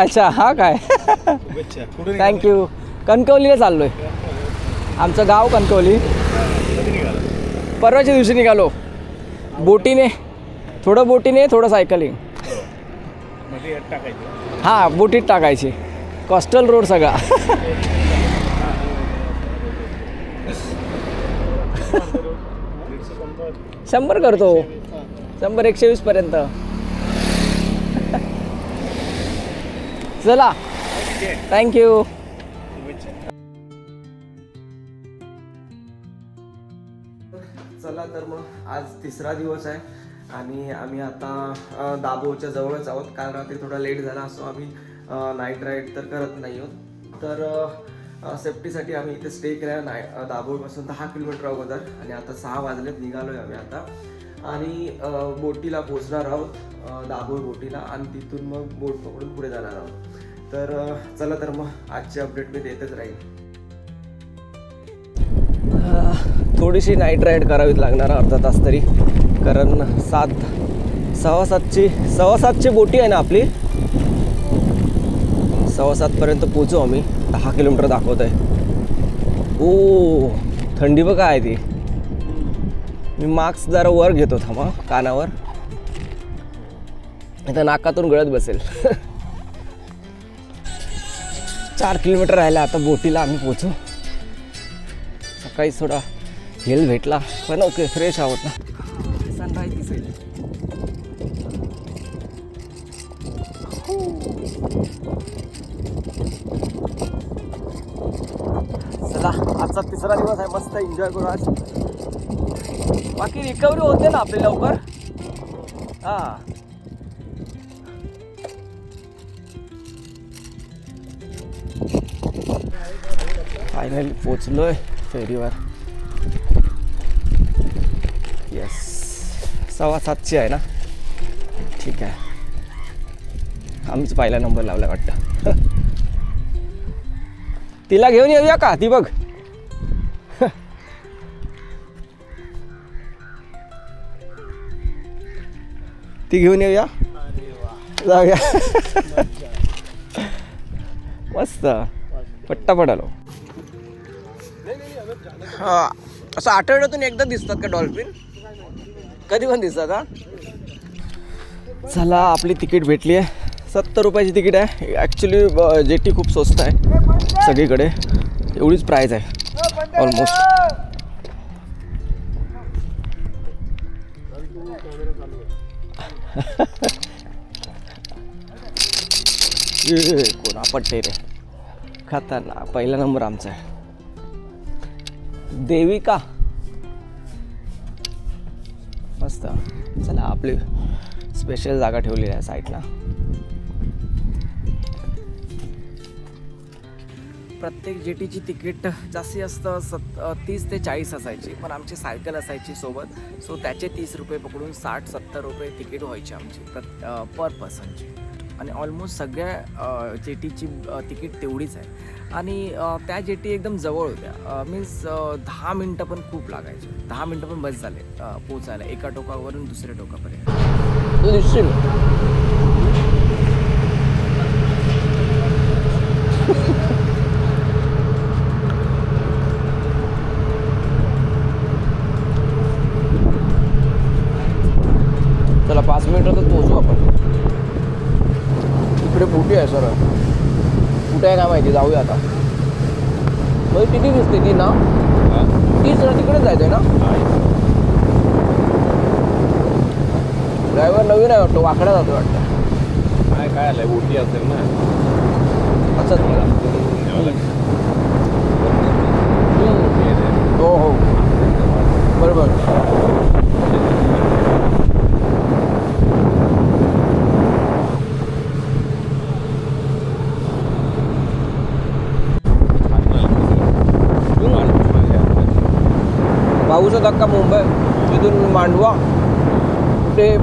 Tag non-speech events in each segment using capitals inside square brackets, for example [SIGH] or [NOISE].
अच्छा हा काय? शुभेच्छा. कुठे थँक्यू कणकवलीला चाललोय. आमचं गाव कणकवली. परवाच्या दिवशी निघालो. बोटीने थोडं बोटीने थोडं सायकलिंगमध्ये यात टाकायचं. हां बोटीत टाकायची. कॉस्टल रोड सगळा. [LAUGHS] शंभर करतो. शंभर एकशे वीस चला. थँक्यू चला तर मग आज तिसरा दिवस आहे आणि आम्ही आता अ, दाभोळच्या जवळच आहोत. काल रात्री थोडा लेट झाला असो आम्ही नाईट राईड तर करत नाही आहोत. तर सेफ्टीसाठी आम्ही इथे स्टे केला नाय दाभोळपासून दहा किलोमीटर अगोदर. आणि आता सहा वाजलेत आहे आम्ही आता. आणि बोटीला पोचणार आहोत दाभोळ बोटीला. आणि तिथून मग बोट पकडून पुढे जाणार आहोत. तर चला तर मग आजचे अपडेट मी देतच राहील थोडीशी नाईट राईड करावीच लागणार अर्धा तास तरी. कारण सात सव्वा सातची सव्वा सातची बोटी आहे ना आपली? सव्वा सातपर्यंत पोचू आम्ही. दहा किलोमीटर दाखवत आहे ओ थंडी बघा आहे ती. मी मास्क जरा वर घेतो थांबा कानावर. आता नाकातून गळत बसेल. [LAUGHS] चार किलोमीटर राहिला आता बोटीला आम्ही पोचू सकाळी थोडा हेल भेटला पण ओके फ्रेश आहोत ना. सनराईज दिसेल. चला आजचा तिसरा दिवस आहे मस्त एन्जॉय करू आज. बाकी रिकव्हरी होते ना आपली लवकर. हां. फायनली पोचलोय फेरीवर. येस सव्वा सातशे आहे ना? ठीक आहे. आम्हीच पहिला नंबर लावला वाटतं. [LAUGHS] तिला घेऊन येऊया का? ती बघ. [LAUGHS] ती घेऊन येऊया? जाऊया. [LAUGHS] मस्त. पट्टा पडालो. हां. असं आठवड्यातून एकदा दिसतात का डॉल्फिन? कधी पण दिसतात हा? चला आपली तिकीट भेटली आहे. सत्तर रुपयाची तिकीट आहे. ॲक्च्युली जेटी खूप स्वस्त आहे सगळीकडे. एवढीच प्राईज आहे. ऑलमोस्ट कोणा पट्टे रे? खतरनाक. पहिला नंबर आमचा आहे. देविका. मस्त. चला आपली स्पेशल जागा ठेवलेली आहे साईडला प्रत्येक जेटीची तिकीट जास्तीत जास्त सत तीस ते चाळीस असायची पण आमची सायकल असायची सोबत. सो त्याचे तीस रुपये पकडून साठ सत्तर रुपये तिकीट व्हायची आमची प्रत पर पर्सनची आणि ऑलमोस्ट सगळ्या जेटीची तिकीट तेवढीच आहे. आणि त्या जेटी एकदम जवळ होत्या. मीन्स दहा मिनटं पण खूप लागायचे. दहा मिनटं पण बस झाले पोचायला एका टोकावरून दुसऱ्या टोकापर्यंत. माहिती जाऊया आता. मग किती दिसते ती ना. तीच ना तिकडेच जायचं आहे ना? ड्रायव्हर नवीन आहे वाटतो वाकडा जातो वाटतं. काय काय आलंय? बोटी असेल ना. असंच हो हो. बरोबर. Mauzo toka Mumbai, vidun Mandwa. They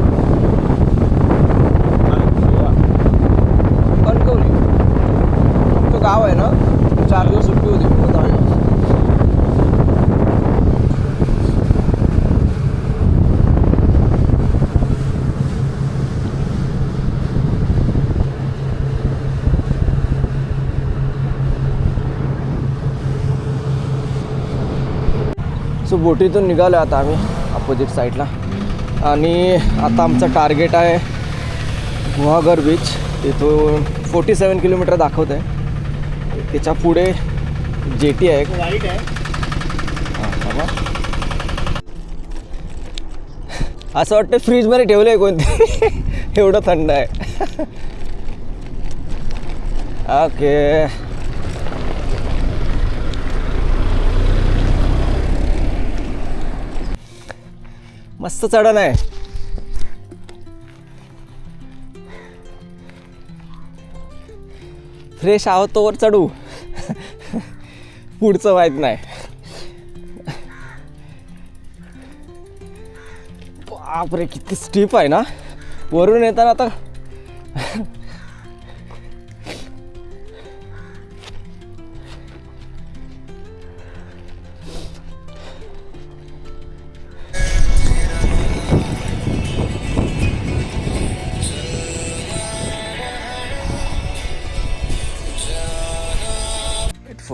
बोटीतून निघालो आता आम्ही अपोजिट साईडला आणि आता आमचं टार्गेट आहे गुहागर बीच तिथून फोर्टी सेवन किलोमीटर दाखवत आहे त्याच्या पुढे जेटी आहे. आहे. हां. असं वाटतं फ्रीजमध्ये ठेवलं आहे कोणते. [LAUGHS] एवढं थंड आहे. [LAUGHS] ओके मस्त चढण आहे. फ्रेश आहोत तोवर चढू. पुढचं माहीत नाही. बापरे किती स्टीप आहे ना? वरून येताना आता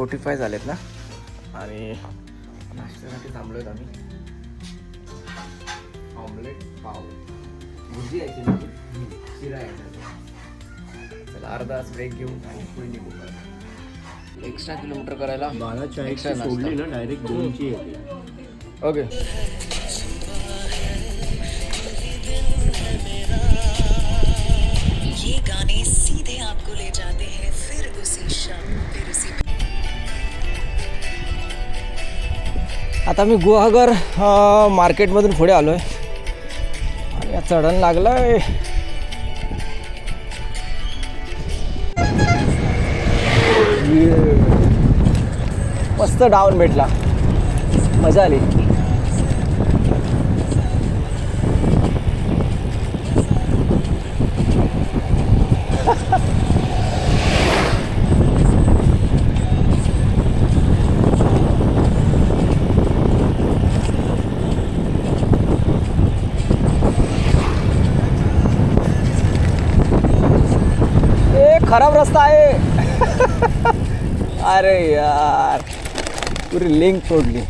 फोर्टी फाय झालेत ना? आणि नाश्त्यासाठी थांबलो आहेत आम्ही. ऑमलेट पाव. भुर्जी यायची शिरा यायचा चला अर्धा तास ब्रेक घेऊन आणि पुढे निघू. एक्स्ट्रा किलोमीटर करायला? चाळीस नाश्ता. सोडली ना डायरेक्ट दोनची येते ओके ये गाने सीधे आपको ले जाते हैं फिर उसी क्षण फिर उसी आता मी गुहागर मार्केटमधून पुढे आलो आहे आणि चढण लागलं आहे मस्त डाऊन भेटला. मजा आली ए खराब रस्ता आहे अरे यार. पुरी लिंक तोडली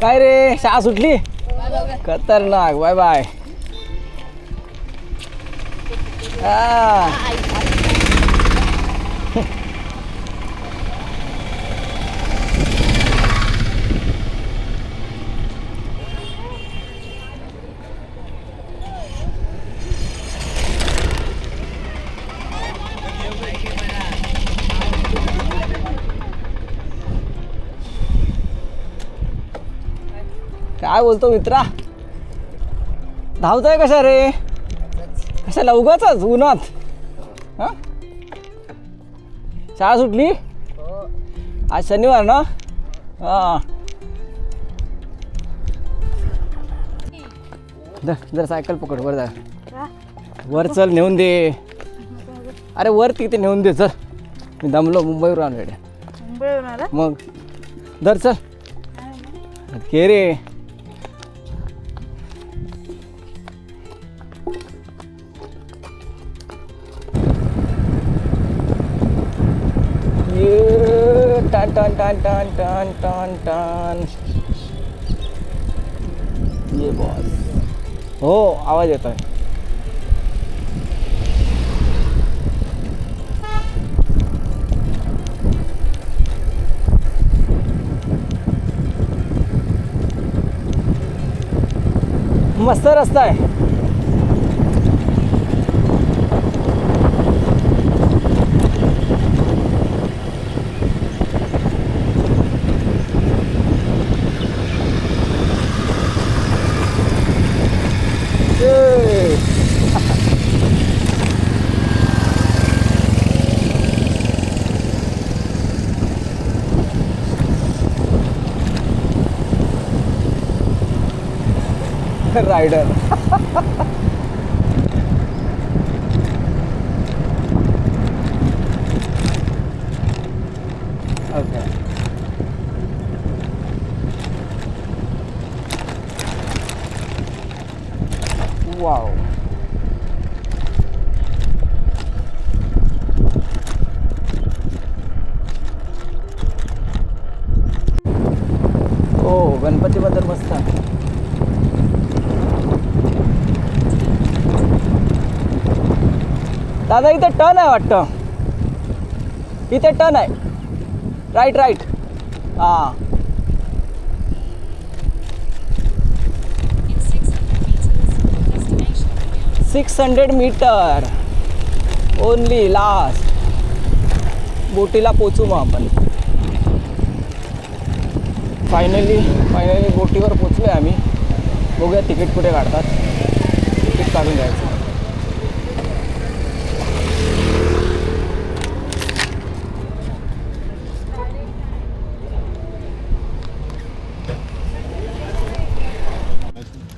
काय रे शाळा सुटली? खतरनाक बाय बाय हा. काय बोलतो मित्रा? धावतोय कशा रे? कशाला उगाच उन्हात? हा? शाळा सुटली? आज शनिवार ना? हा. जर सायकल पकड वर जा. वर चल नेऊन दे. अरे वर तिथे नेऊन दे चल. मी दमलो मुंबईवर आलो मग धर चल. के रे. टन टन टन टन टन ये बॉस हो आवाज येत आहे मस्त रस्ता आहे. rider. दादा इथे टर्न आहे वाटतं. इथे टर्न आहे. राईट राईट हां. Six hundred metre only last बोटीला पोचू मग आपण. फायनली फायनली बोटीवर पोचलो आहे आम्ही. बघूया तिकीट कुठे काढतात. तिकीट काढून घ्यायचं.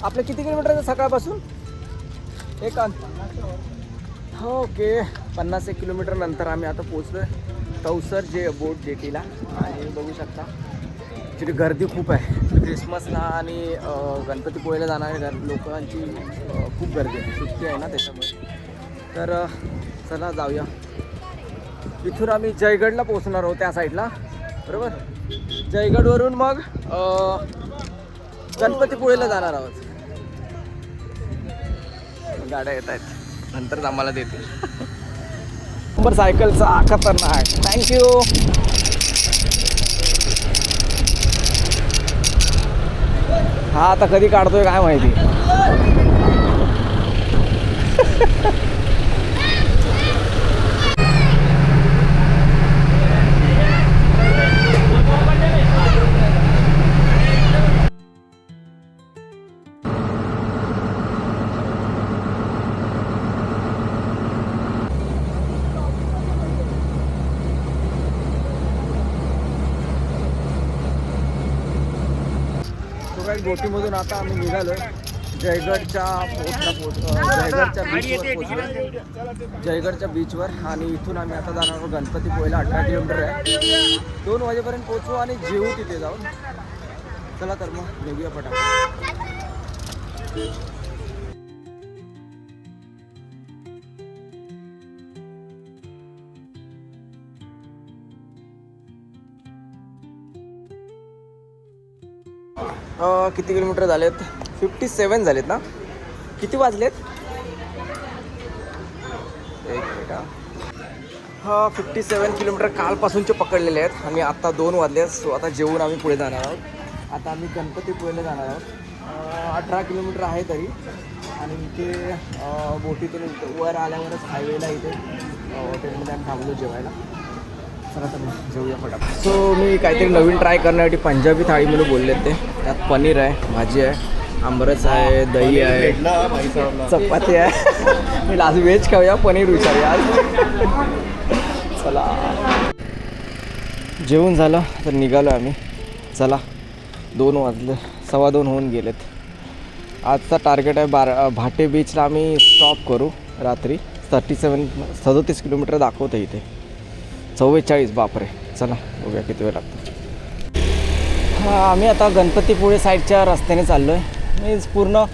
आपलं किती किलोमीटर आहे सकाळपासून? एक हो ओके. पन्नास एक किलोमीटर नंतर आम्ही आता पोचलो आहे तवसर जे बोट जेटीला. आणि बघू शकता ॲक्च्युली गर्दी खूप आहे. क्रिसमसला आणि गणपतीपुळेला जाणाऱ्या लोकांची खूप गर्दी आहे. सुट्टी आहे ना त्याच्यामुळे. तर चला जाऊया. इथून आम्ही जयगडला पोचणार आहोत त्या साईडला. बरोबर? जयगडवरून मग गणपतीपुळेला जाणार आहोत. गाड्या येत आहेत. नंतरच आम्हाला देतील. नंबर सायकलचा खतरनाक. थँक्यू हा आता कधी काढतोय काय माहिती? [LAUGHS] तो बोटीमधून आता आम्ही निघालो. जयगडच्या पोटला पोच जयगडच्या बीचवर पोचलो जयगडच्या बीचवर आणि इथून आम्ही आता जाणार आहोत गणपतीपुळेला अठरा किलोमीटर आहे. दोन वाजेपर्यंत पोचू आणि जेवू तिथे जाऊन. चला तर मग निघूया पटापट. किती किलोमीटर झालेत? फिफ्टी सेवन झालेत ना? किती वाजलेत? एक मिनिट हा. फिफ्टी सेवन किलोमीटर कालपासूनचे पकडलेले आहेत. आम्ही आत्ता दोन वाजले आहेत. सो आता जेवून आम्ही पुढे जाणार आहोत. आता आम्ही गणपतीपुळेला जाणार आहोत. अठरा किलोमीटर आहे तरी. आणि इथे बोटीतून वर आल्यावरच हायवेला इथे हॉटेलमध्ये आम्ही थांबलो जेवायला. चला तर मग जेवूया फटाफट सो मी काहीतरी नवीन ट्राय करण्यासाठी पंजाबी थाळी म्हणून बोलले ते. त्यात पनीर आहे भाजी आहे आंबरस आहे दही आहे चपाती आहे. [LAUGHS] मी आज व्हेज खाऊया पनीर विचारूया. आज चला. जेवण झालं तर निघालो आम्ही. चला दोन वाजले सव्वा दोन होऊन गेलेत. आजचा टार्गेट आहे बारा भाटे बीचला आम्ही स्टॉप करू रात्री. थर्टी सेवन सदोतीस किलोमीटर दाखवतं इथे. चव्वेचाळीस बापरे. चला बघूया किती वेळ लागतो. हां आम्ही आता गणपतीपुळे साईडच्या रस्त्याने चाललो आहे मीन्स पूर्ण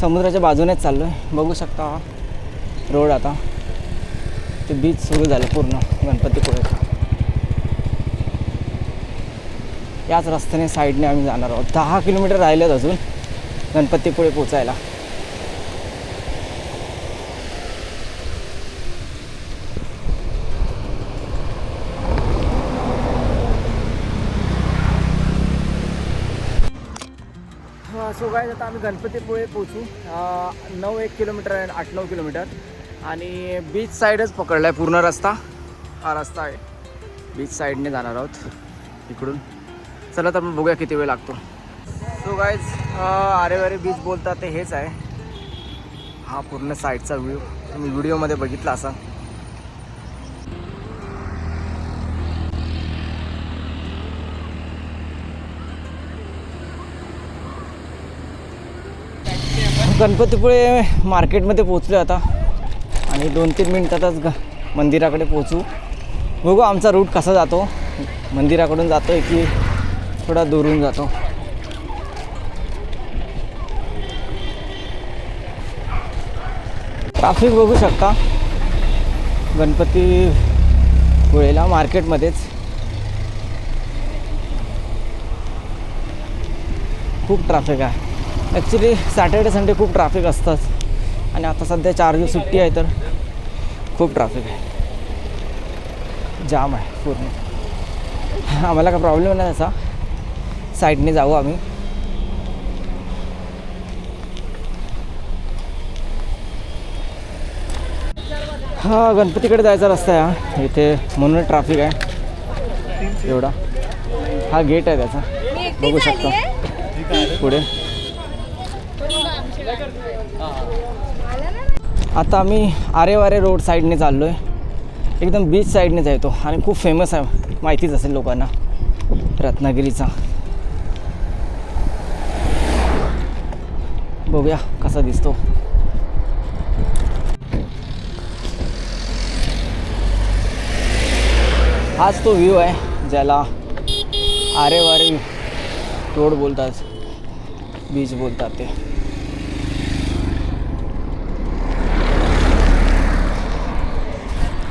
समुद्राच्या बाजूनेच चाललो आहे बघू शकता हा रोड आता. ते बीच सुरू झालं पूर्ण गणपतीपुळेचा याच रस्त्याने साईडने आम्ही जाणार आहोत. दहा किलोमीटर राहिलेत अजून गणपतीपुळे पोचायला. सो काय आता आम्ही गणपतीपुळे पोचू नऊ एक किलोमीटर आहे आठ नऊ किलोमीटर. आणि बीच साईडच पकडला आहे पूर्ण रस्ता. हा रस्ता आहे. बीच साईडने जाणार आहोत इकडून. चला तर मग बघूया किती वेळ लागतो. सो गायज आरेवारे बीच बोलतात ते हेच आहे. हा पूर्ण साईडचा व्ह्यू तुम्ही व्हिडिओमध्ये बघितला असा गणपतीपुळे मार्केटमध्ये पोचलो आता. आणि दोन तीन मिनटातच ग मंदिराकडे पोचू बघू आमचा रूट कसा जातो. मंदिराकडून जातो आहे की थोडा दुरून जातो. ट्राफिक बघू शकता. गणपती पुळेला मार्केटमध्येच. खूप ट्राफिक आहे. ॲक्च्युली सॅटर्डे संडे खूप ट्रॅफिक असतंच आणि आता सध्या चार दिवस सुट्टी आहे तर खूप ट्रॅफिक आहे. जाम आहे पूर्ण. आम्हाला काय प्रॉब्लेम नाही त्याचा साईडने जाऊ आम्ही. हा गणपतीकडे जायचा रस्ता आहे हा. इथे म्हणून ट्रॅफिक आहे. एवढा. हा गेट आहे त्याचा. बघू शकता. पुढे. आता आम्ही आरेवारे रोड साईडने चाललो आहे एकदम बीच साईडने जायतो आणि खूप फेमस आहे. माहितीच असेल लोकांना. रत्नागिरीचा. बघूया कसा दिसतो. हाच तो व्ह्यू आहे ज्याला आरेवारे रोड बोलतात बीच बोलतात ते.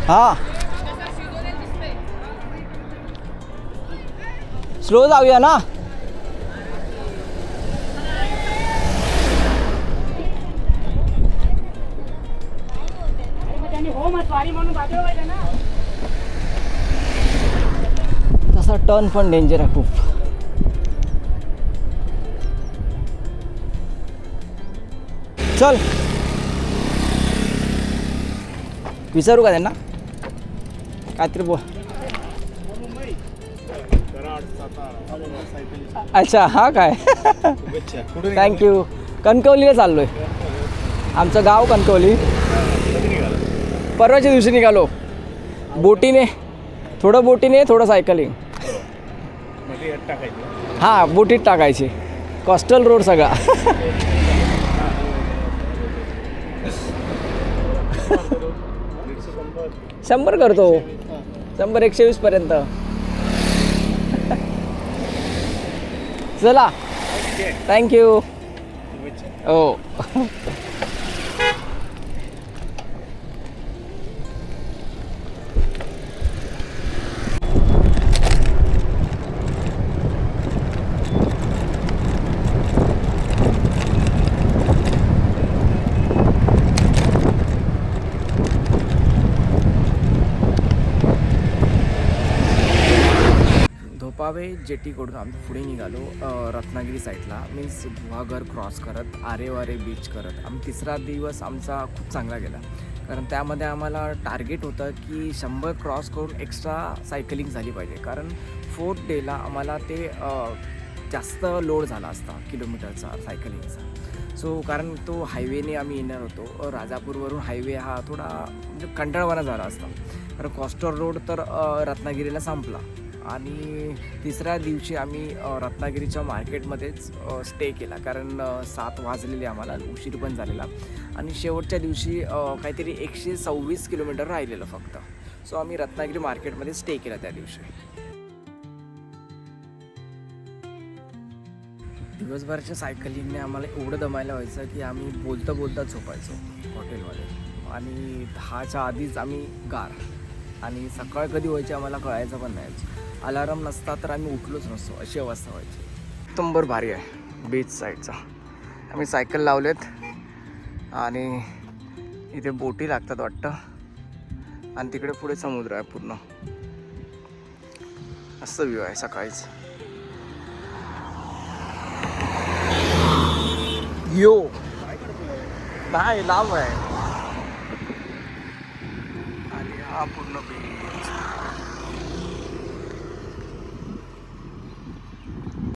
हां. स्लो जाऊया ना. तसा टर्न पण डेंजर आहे खूप. चल. विचारू का त्यांना? काहीतरी बोल. अच्छा हा काय? थँक्यू कणकवलीला चाललोय. आमचं गाव कणकवली. परवाच्या दिवशी निघालो. बोटीने थोडं बोटीने थोडं सायकलिंग हां बोटीत टाकायची. कॉस्टल रोड सगळा. शंभर करतो. शंभर एकशे वीस पर्यंत. चला. थँक्यू हो. धोपावे जेटीकडून आम्ही पुढे निघालो रत्नागिरी साईडला. मीन्स गुहागर क्रॉस करत आरे वारे बीच करत. आम्ही तिसरा दिवस आमचा खूप चांगला गेला. कारण त्यामध्ये आम्हाला टार्गेट होतं की शंभर क्रॉस करून एक्स्ट्रा सायकलिंग झाली पाहिजे. कारण फोर्थ डेला आम्हाला ते जास्त लोड झाला असता किलोमीटरचा सायकलिंगचा सो कारण तो हायवेने आम्ही येणार होतो. राजापूरवरून हायवे हा थोडा म्हणजे कंटाळवाना झाला असता. कारण कॉस्टर रोड तर रत्नागिरीला संपला. आणि तिसऱ्या दिवशी आम्ही रत्नागिरीच्या मार्केटमध्येच स्टे केला. कारण सात वाजलेले आम्हाला उशीर पण झालेला. आणि शेवटच्या दिवशी काहीतरी एकशे सव्वीस किलोमीटर राहिलेलं फक्त. सो आम्ही रत्नागिरी मार्केटमध्ये स्टे केला त्या दिवशी. दिवसभराच्या सायकलिंगने आम्हाला एवढं दमायला व्हायचं की आम्ही बोलता बोलता झोपायचो हॉटेलमध्ये आणि दहाच्या आधीच आम्ही गार. आणि सकाळ कधी व्हायची आम्हाला कळायचं पण नाही. अलाराम नसता तर आम्ही उठलोच नसतो अशी अवस्था व्हायची. नंबर भारी आहे बीच साईडचा आम्ही सायकल लावलेत आणि इथे बोटी लागतात वाटतं. आणि तिकडे पुढे समुद्र आहे पूर्ण. असं व्ह्यू आहे सकाळीच. यो नाही लांब आहे आणि हा पूर्ण